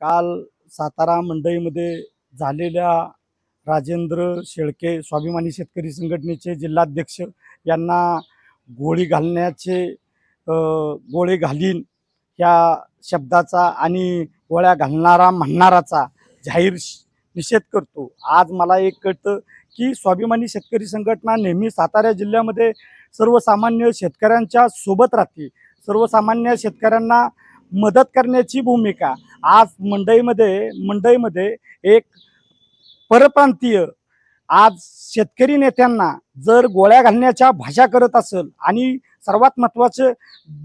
काल सातारा मंडईमध्ये झालेल्या राजेंद्र शेळके स्वाभिमानी शेतकरी संघटनेचे जिल्हाध्यक्ष यांना गोळी घालण्याचे गोळे घालीन ह्या शब्दाचा आणि गोळ्या घालणारा म्हणणाराचा जाहीर निषेध करतो. आज मला एक कळतं की स्वाभिमानी शेतकरी संघटना नेहमी सातारा जिल्ह्यामध्ये सर्वसामान्य शेतकऱ्यांच्या सोबत राहते. सर्वसामान्य शेतकऱ्यांना मदत करण्याची भूमिका आज मंडईमध्ये मंडईमध्ये एक परप्रांतीय आज शेतकरी नेत्यांना जर गोळ्या घालण्याच्या भाषा करत असेल आणि सर्वात महत्त्वाचं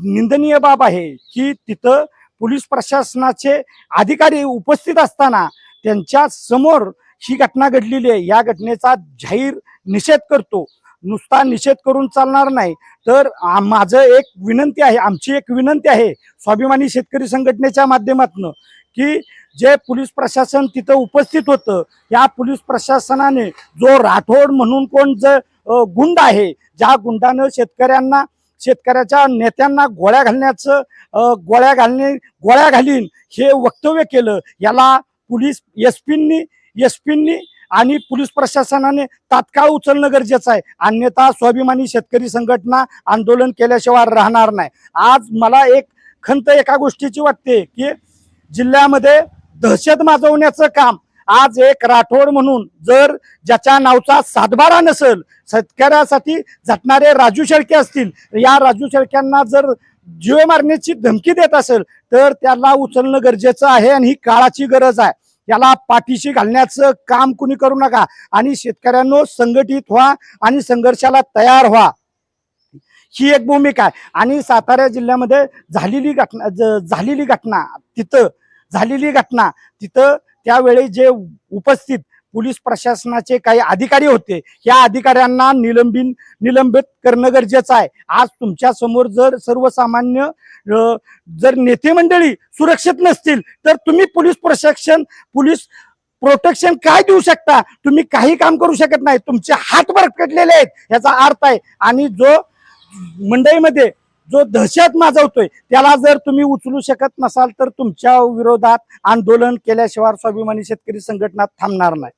निंदनीय बाब आहे की तिथं पोलीस प्रशासनाचे अधिकारी उपस्थित असताना त्यांच्यासमोर ही घटना घडलेली आहे. या घटनेचा जाहीर निषेध करतो. नुसता निषेध करून चालणार नाही. तर माझं एक विनंती आहे आमची एक विनंती आहे स्वाभिमानी शेतकरी संघटनेच्या माध्यमातून की जे पोलीस प्रशासन तिथं उपस्थित होतं या पोलीस प्रशासनाने जो राठोड म्हणून कोण ज गुंड आहे ज्या गुंडानं शेतकऱ्यांना शेतकऱ्याच्या नेत्यांना गोळ्या घालण्याचं गोळ्या घालणे गोळ्या घालीन हे वक्तव्य केलं याला पोलीस एस पींनी एस पींनी आणि पोलीस प्रशासनाने तात्काळ उचलणं गरजेचं आहे. अन्यथा स्वाभिमानी शेतकरी संघटना आंदोलन केल्याशिवाय राहणार नाही. आज मला एक खंत एका गोष्टीची वाटते की जिल्ह्यामध्ये दहशत माजवण्याचं काम आज एक राठोड म्हणून जर ज्याच्या नावचा सातबारा नसेल शेतकऱ्यासाठी झटणारे राजू शेळके असतील या राजू शेळक्यांना जर जीव मारण्याची धमकी देत असेल तर त्याला उचलणं गरजेचं आहे आणि ही काळाची गरज आहे. याला पाठीशी घालण्याचं काम कुणी करू नका. आणि शेतकऱ्यांनो संघटित व्हा आणि संघर्षाला तयार व्हा. ही एक भूमिका आहे. आणि सातारा जिल्ह्यामध्ये झालेली घटना झालेली घटना तिथं झालेली घटना तिथं त्यावेळी जे उपस्थित पोलीस प्रशासनाचे काही अधिकारी होते. या अधिकाऱ्यांना निलंबित निलंबित करणं गरजेचं आहे. आज तुमच्यासमोर जर सर्वसामान्य जर नेते मंडळी सुरक्षित नसतील तर तुम्ही पोलीस प्रशासन पोलीस प्रोटेक्शन काय देऊ शकता? तुम्ही काही काम करू शकत नाही. तुमचे हात भरकटलेले आहेत याचा अर्थ आहे. आणि जो मंडईमध्ये जो दहशत माजवतोय त्याला जर तुम्ही उचलू शकत नसाल तर तुमच्या विरोधात आंदोलन केल्याशिवाय स्वाभिमानी शेतकरी संघटना थांबणार नाही.